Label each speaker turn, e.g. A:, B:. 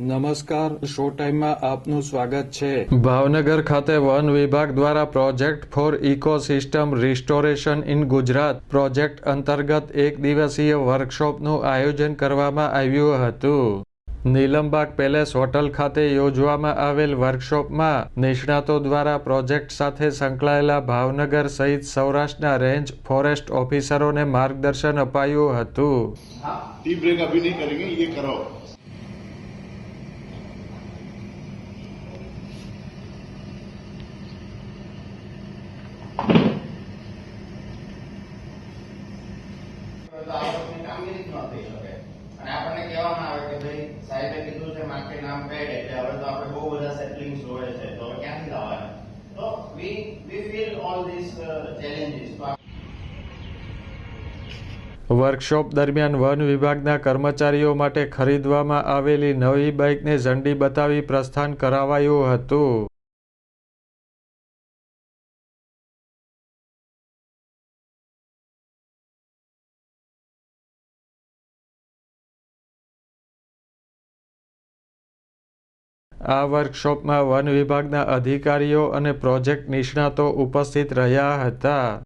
A: નમસ્કાર શો ટાઈમમાં આપનું સ્વાગત છે.
B: ભાવનગર ખાતે વન વિભાગ દ્વારા project for ecosystem restoration in Gujarat project અંતર્ગત એક દિવસીય વર્કશોપનું આયોજન કરવામાં આવ્યું હતું. નીલમબાગ પેલેસ હોટલ ખાતે યોજવામાં આવેલ વર્કશોપમાં નિષ્ણાતો દ્વારા પ્રોજેક્ટ સાથે સંકળાયેલા ભાવનગર સહિત સૌરાષ્ટ્રના રેન્જ ફોરેસ્ટ ઓફિસરોને માર્ગદર્શન અપાયું હતું.
C: તો આ વખતની કામગીરી જ ન થઈ શકે. અને આપણને કહેવામાં આવે કે ભાઈ, સાહેબે કીધું છે માર્કેટ નામ પેડ એટલે હવે તો આપણે બહુ બધા સેટલિંગ્સ હોય છે, તો હવે ક્યાંથી લાવવાના? તો we we feel all this challenges
B: workshop દરમિયાન વન વિભાગના કર્મચારીઓ માટે ખરીદવામાં આવેલી નવી બાઇકને ઝંડી બતાવી પ્રસ્થાન કરાવાયું હતું. આ વર્કશોપમાં વન વિભાગના અધિકારીઓ અને પ્રોજેક્ટ નિષ્ણાતો ઉપસ્થિત રહ્યા હતા.